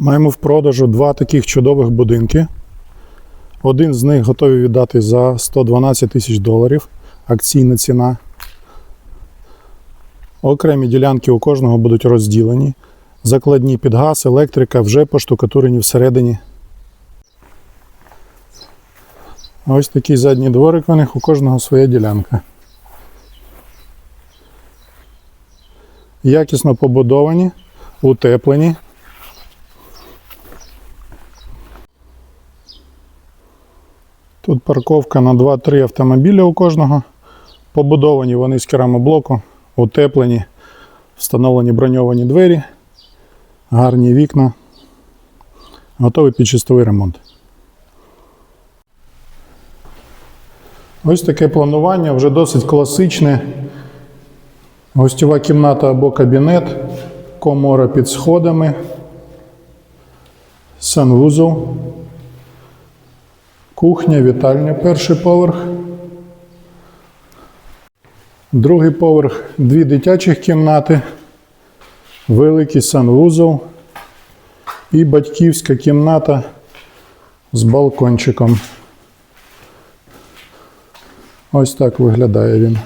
Маємо в продажу два таких чудових будинки. Один з них готові віддати за 112 тисяч доларів. Акційна ціна. Окремі ділянки у кожного будуть розділені. Закладні під газ, електрика вже поштукатурені всередині. Ось такий задній дворик у них, у кожного своя ділянка. Якісно побудовані, утеплені. Тут парковка на 2-3 автомобіля у кожного. Побудовані вони з керамоблоку, утеплені, встановлені броньовані двері, гарні вікна. Готовий під чистовий ремонт. Ось таке планування, вже досить класичне. Гостьова кімната або кабінет, комора під сходами, санвузол, кухня, вітальня, перший поверх. Другий поверх, дві дитячих кімнати, великий санвузол і батьківська кімната з балкончиком. Ось так виглядає він.